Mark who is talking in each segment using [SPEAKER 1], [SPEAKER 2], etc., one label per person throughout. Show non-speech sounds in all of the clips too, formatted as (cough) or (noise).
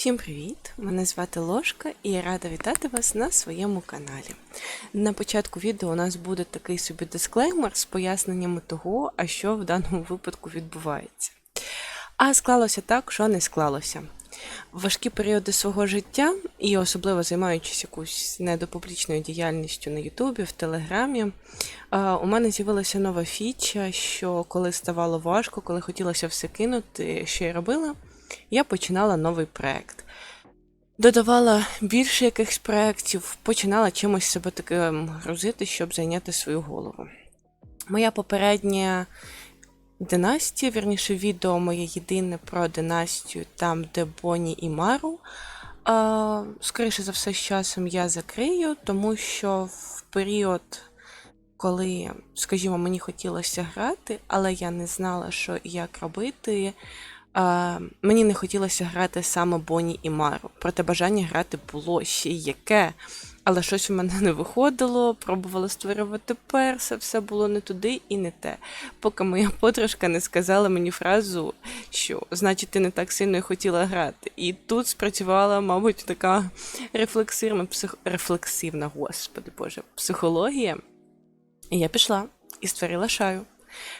[SPEAKER 1] Всім привіт! Мене звати Ложка і я рада вітати вас на своєму каналі. На початку відео у нас буде такий собі дисклеймер з поясненнями того, а що в даному випадку відбувається. А склалося так, що не склалося. В важкі періоди свого життя, і особливо займаючись якоюсь недопублічною діяльністю на Ютубі, в Телеграмі, е, у мене з'явилася нова фіча, що коли ставало важко, коли хотілося все кинути, що я робила, я починала новий проект. Додавала більше якихось проєктів, починала чимось себе таким грузити, щоб зайняти свою голову. Моя попередня династія, вірніше, відео моє єдине про династію, там, де Боні і Мару. А, скоріше за все, з часом я закрию, тому що в період, коли, скажімо, мені хотілося грати, але я не знала, що і як робити. А, мені не хотілося грати саме Боні і Мару. Проте бажання грати було ще яке. Але щось у мене (laughs) не виходило, пробувала створювати перса, все було не туди і не те. Поки моя подружка не сказала мені фразу, що значить ти не так сильно і хотіла грати. І тут спрацювала, мабуть, така рефлексивна, псих... рефлексивна, господи Боже, психологія. І я пішла і створила шаю.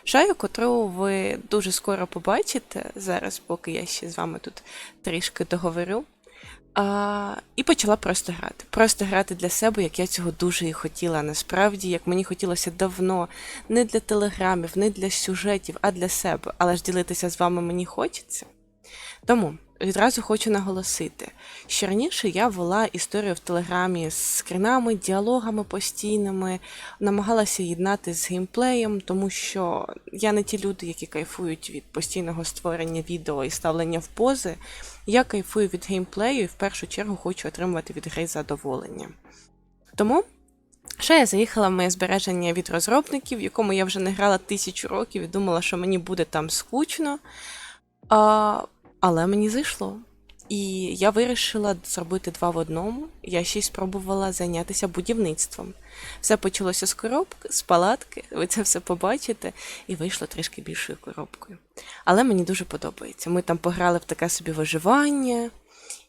[SPEAKER 1] Шаю, котру ви дуже скоро побачите зараз, поки я ще з вами тут трішки договорю. А, І почала просто грати. Просто грати для себе, як я цього дуже і хотіла. Насправді, як мені хотілося давно, не для телеграмів, не для сюжетів, а для себе. Але ж ділитися з вами мені хочеться. Тому відразу хочу наголосити, що раніше я вела історію в Телеграмі з скринами, діалогами постійними, намагалася єднати з геймплеєм, тому що я не ті люди, які кайфують від постійного створення відео і ставлення в пози. Я кайфую від геймплею і в першу чергу хочу отримувати від гри задоволення. Тому. Ще я заїхала в моє збереження від розробників, в якому я вже не грала тисячу років і думала, що мені буде там скучно. А, Але мені зайшло. І я вирішила зробити два в одному. Я ще й спробувала зайнятися будівництвом. Все почалося з коробки, з палатки, ви це все побачите, і вийшло трішки більшою коробкою. Але мені дуже подобається. Ми там пограли в таке собі виживання,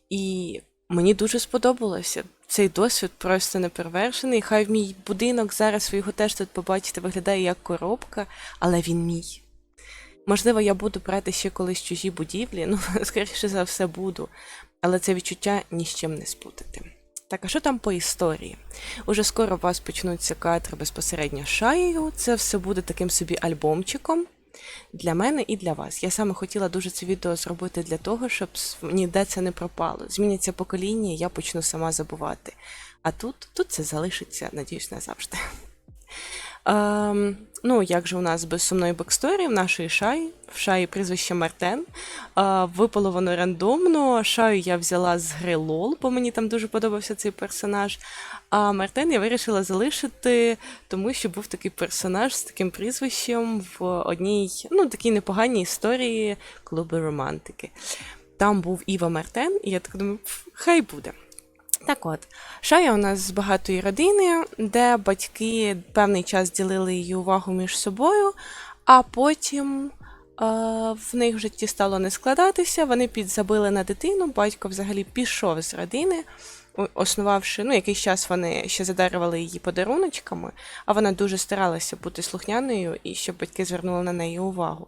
[SPEAKER 1] і мені дуже сподобалося. Цей досвід просто неперевершений. Хай мій будинок зараз ви його теж тут побачите, виглядає як коробка, але він мій. Можливо, я буду брати ще колись чужі будівлі, ну, (laughs) скоріше за все, буду, але це відчуття ні з чим не спутати. Так, а що там по історії? Уже скоро у вас почнуться кадри безпосередньо шаєю. Це все буде таким собі альбомчиком для мене і для вас. Я саме хотіла дуже це відео зробити для того, щоб ніде це не пропало. Зміняться покоління, я почну сама забувати. А тут, тут це залишиться, надіюсь, назавжди. Ем, ну, як же у нас без сумної бексторії в нашої шаї, в шаї прізвище Мартен. Е, випало воно рандомно. Шаю я взяла з гри Лол, бо мені там дуже подобався цей персонаж. А Мартен я вирішила залишити, тому що був такий персонаж з таким прізвищем в одній, ну, такій непоганій історії клубу романтики. Там був Іва Мартен, і я так думаю, хай буде. Так от, Шая у нас з багатої родини, де батьки певний час ділили її увагу між собою, а потім е, в них в житті стало не складатися, вони підзабили на дитину, батько взагалі пішов з родини, основавши, ну, якийсь час вони ще задарювали її подаруночками, а вона дуже старалася бути слухняною і щоб батьки звернули на неї увагу.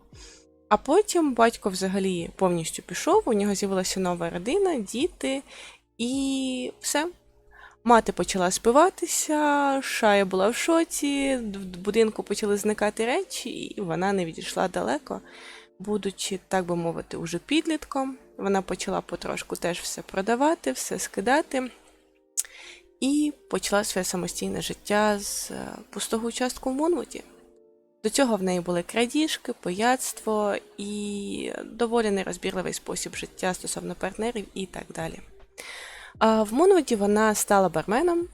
[SPEAKER 1] А потім батько взагалі повністю пішов, у нього з'явилася нова родина, діти, і все. Мати почала спиватися, шая була в шоці, в будинку почали зникати речі, і вона не відійшла далеко. Будучи, так би мовити, уже підлітком, вона почала потрошку теж все продавати, все скидати. І почала своє самостійне життя з е, пустого участку в Монвуді. До цього в неї були крадіжки, пияцтво і доволі нерозбірливий спосіб життя стосовно партнерів і так далі. В Монвуді вона стала барменом.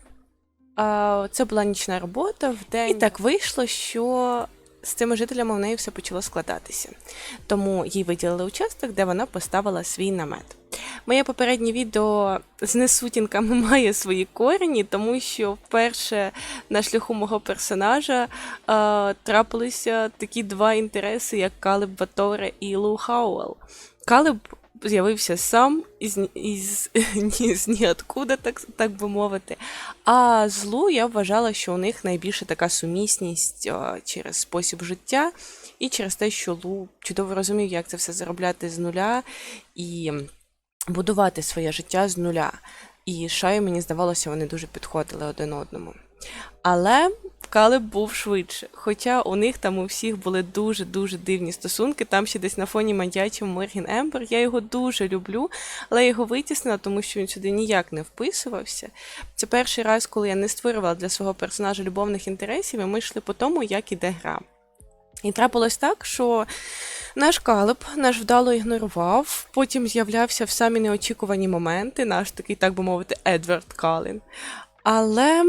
[SPEAKER 1] Це була нічна робота в день. І так вийшло, що з цими жителями в неї все почало складатися. Тому їй виділили участок, де вона поставила свій намет. Моє попереднє відео з несутінками (laughs) має свої корені, тому що вперше на шляху мого персонажа а, трапилися такі два інтереси, як Калеб Баторе і Лу Хауел. Калеб з'явився сам із, із, (laughs) ні, з ніоткуда, так, так би мовити. А злу я вважала, що у них найбільше така сумісність через спосіб життя і через те, що Лу чудово розумів, як це все заробляти з нуля і будувати своє життя з нуля. І Шаю, мені здавалося, вони дуже підходили один одному. Але Калеб був швидше. Хоча у них там у всіх були дуже-дуже дивні стосунки. Там ще десь на фоні маньячив Мергін Ембер. Я його дуже люблю, але я його витіснила, тому що він сюди ніяк не вписувався. Це перший раз, коли я не створювала для свого персонажа любовних інтересів, і ми йшли по тому, як іде гра. І трапилось так, що наш Калеб наш вдало ігнорував, потім з'являвся в самі неочікувані моменти, наш такий, так би мовити, Едвард Калін. Але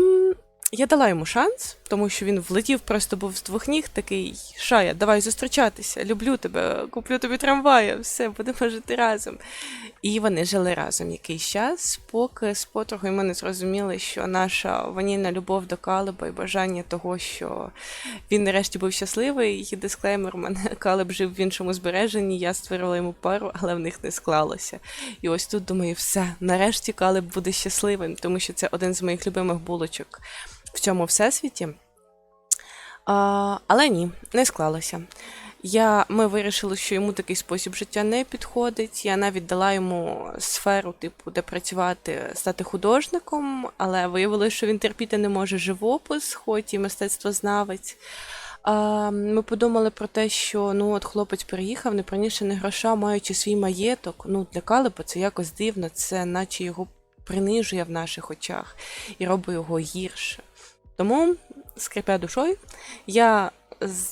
[SPEAKER 1] я дала йому шанс, тому що він влетів, просто був з двох ніг такий Шая, давай зустрічатися, люблю тебе, куплю тобі трамвая, все, будемо жити разом. І вони жили разом якийсь час, поки з потрохою ми не зрозуміли, що наша ванільна любов до Калеба і бажання того, що він нарешті був щасливий, і дисклеймер, мене (laughs) Калеб жив в іншому збереженні, я створила йому пару, але в них не склалося. І ось тут думаю, все, нарешті Калеб буде щасливим, тому що це один з моїх любимих булочок в цьому всесвіті. А, Але ні, не склалося. Я, Ми вирішили, що йому такий спосіб життя не підходить. Я навіть дала йому сферу, типу, де працювати, стати художником, але виявилося, що він терпіти не може живопис, хоч і мистецтвознавець. А, Ми подумали про те, що ну от хлопець приїхав, не приніше не гроша, маючи свій маєток. Ну, для Калипа це якось дивно, це наче його принижує в наших очах і робить його гірше. Тому, скрипя душою, я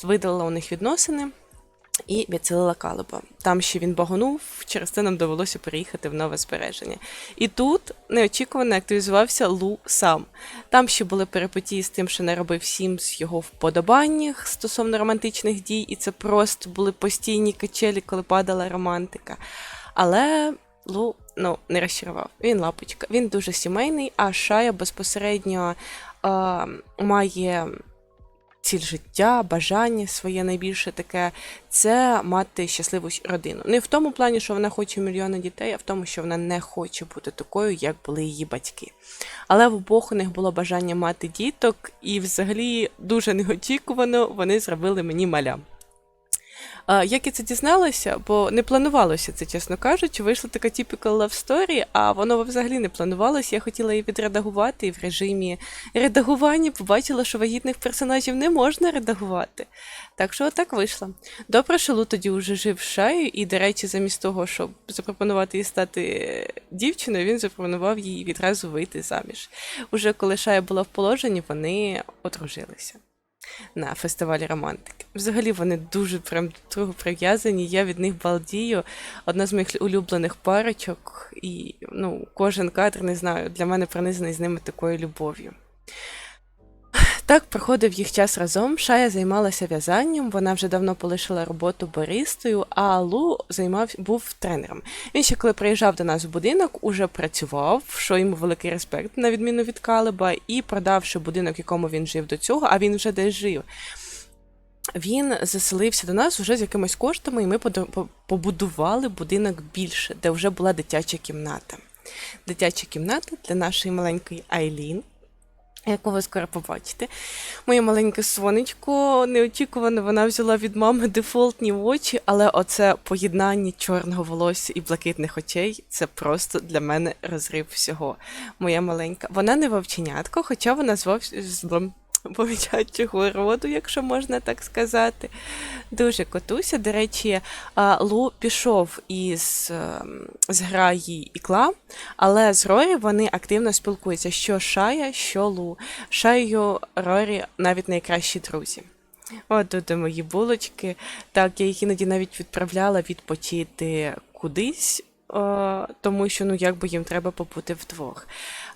[SPEAKER 1] видалила у них відносини і відселила Калиба. Там ще він багонув, через це нам довелося переїхати в нове збереження. І тут неочікувано активізувався Лу сам. Там ще були перипетії з тим, що не робив всім з його вподобаннях стосовно романтичних дій, і це просто були постійні качелі, коли падала романтика. Але Лу ну, не розчарував. Він лапочка. Він дуже сімейний, а Шая безпосередньо має ціль життя, бажання своє найбільше таке це мати щасливу родину. Не в тому плані, що вона хоче мільйони дітей, а в тому, що вона не хоче бути такою, як були її батьки. Але в обох у них було бажання мати діток, і взагалі дуже неочікувано вони зробили мені маля. Як я це дізналася, бо не планувалося це, чесно кажучи, вийшла така typical love story, а воно взагалі не планувалося. Я хотіла її відредагувати, і в режимі редагування побачила, що вагітних персонажів не можна редагувати. Так що так вийшло. Добре, що Лу тоді вже жив шаю, і, до речі, замість того, щоб запропонувати їй стати дівчиною, він запропонував їй відразу вийти заміж. Уже коли шая була в положенні, вони одружилися на фестивалі романтики. Взагалі вони дуже прям друго прив'язані. Я від них балдію. Одна з моїх улюблених парочок, і ну, кожен кадр не знаю, для мене пронизаний з ними такою любов'ю. Так проходив їх час разом. Шая займалася в'язанням, вона вже давно полишила роботу баристою, а Лу займав був тренером. Він ще коли приїжджав до нас в будинок, уже працював, що йому великий респект, на відміну від Калиба, і продавши будинок, якому він жив до цього, а він вже десь жив. Він заселився до нас вже з якимись коштами, і ми побудували будинок більше, де вже була дитяча кімната. Дитяча кімната для нашої маленької Айлін яку ви скоро побачите. Моє маленьке сонечко, неочікувано вона взяла від мами дефолтні очі, але оце поєднання чорного волосся і блакитних очей це просто для мене розрив всього. Моя маленька. Вона не вовченятко, хоча вона зовсім повічачого роду, якщо можна так сказати. Дуже котуся. До речі, Лу пішов із ем, з граї ікла, але з Рорі вони активно спілкуються, що Шая, що Лу. Шаю Рорі навіть найкращі друзі. От тут мої булочки. Так, я їх іноді навіть відправляла відпочити кудись, тому що ну якби їм треба побути вдвох.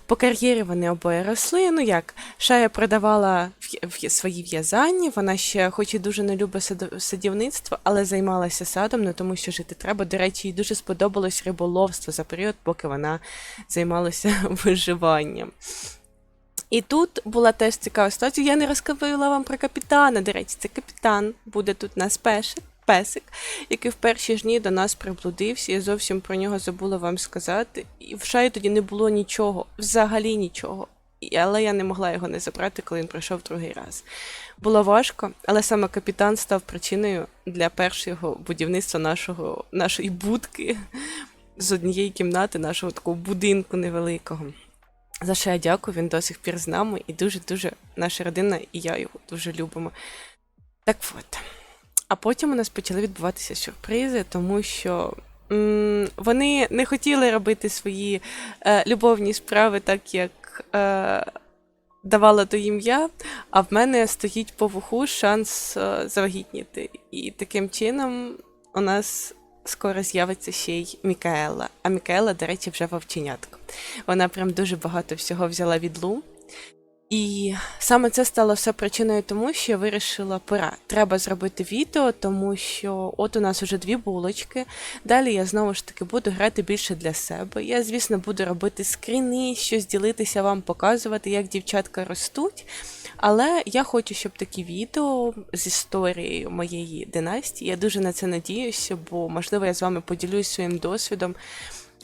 [SPEAKER 1] По кар'єрі вони обоє росли. Ну як, Шая продавала в свої в'язання, вона ще, хоч і дуже не любить садівництво, але займалася садом, не тому що жити треба. До речі, їй дуже сподобалось риболовство за період, поки вона займалася (laughs) виживанням. І тут була теж цікава ситуація. Я не розповіла вам про капітана. До речі, це капітан буде тут нас пешить. Песик, який в перші ж дні до нас приблудився. Я зовсім про нього забула вам сказати. І в шаї тоді не було нічого, взагалі нічого. Але я не могла його не забрати, коли він прийшов другий раз. Було важко, але саме капітан став причиною для першого будівництва нашого, нашої будки з однієї кімнати, нашого такого будинку невеликого. За що я дякую, він до сих пір з нами і дуже-дуже наша родина і я його дуже любимо. Так от. А потім у нас почали відбуватися сюрпризи, тому що м, вони не хотіли робити свої е, любовні справи так, як е, давала то їм я, а в мене стоїть по вуху шанс е, завагітніти. І таким чином у нас скоро з'явиться ще й Мікаела. А Мікаела, до речі, вже вовченятко. Вона прям дуже багато всього взяла від Лу. І саме це стало все причиною тому, що я вирішила, пора, треба зробити відео, тому що от у нас вже дві булочки. Далі я знову ж таки буду грати більше для себе. Я, звісно, буду робити скріни, щось ділитися вам, показувати, як дівчатка ростуть. Але я хочу, щоб такі відео з історією моєї династії. Я дуже на це надіюся, бо можливо я з вами поділюсь своїм досвідом.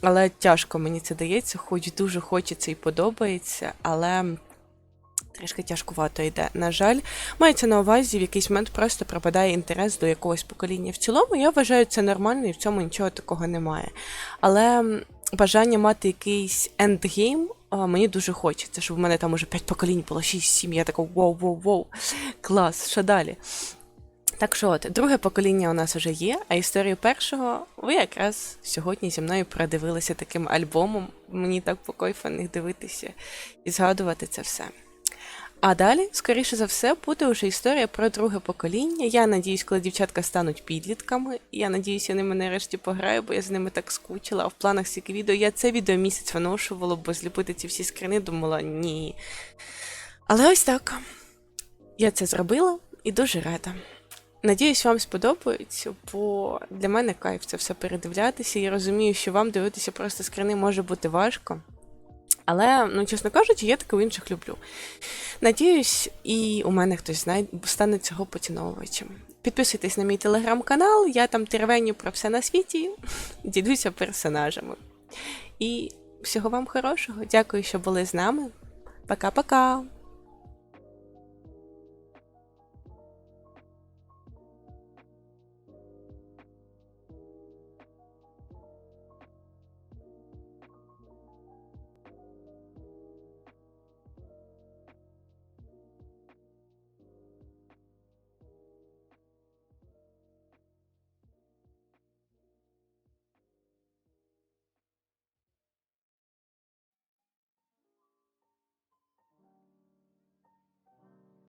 [SPEAKER 1] Але тяжко мені це дається, хоч дуже хочеться і подобається, але трішки тяжкувато йде. На жаль, мається на увазі, в якийсь момент просто пропадає інтерес до якогось покоління. В цілому я вважаю це нормально і в цьому нічого такого немає. Але бажання мати якийсь ендгейм. Мені дуже хочеться, щоб в мене там уже 5 поколінь було 6-7. Я така воу-воу-воу, клас, що далі? Так що от, друге покоління у нас вже є, а історію першого ви якраз сьогодні зі мною продивилися таким альбомом. Мені так по кайфу них дивитися і згадувати це все. А далі, скоріше за все, буде вже історія про друге покоління. Я надіюсь, коли дівчатка стануть підлітками. Я надіюсь, я ними нарешті пограю, бо я з ними так скучила. А в планах стільки відео. Я це відео місяць виношувала, бо зліпити ці всі скрини думала ні. Але ось так. Я це зробила і дуже рада. Надіюсь, вам сподобається, бо для мене кайф це все передивлятися. Я розумію, що вам дивитися просто скрини може бути важко. Але, ну, чесно кажучи, я таке у інших люблю. Надіюсь, і у мене хтось знай... стане цього поціновувачем. Підписуйтесь на мій телеграм-канал, я там тервеню про все на світі, (laughs) ділюся персонажами. І всього вам хорошого. Дякую, що були з нами. Пока-пока!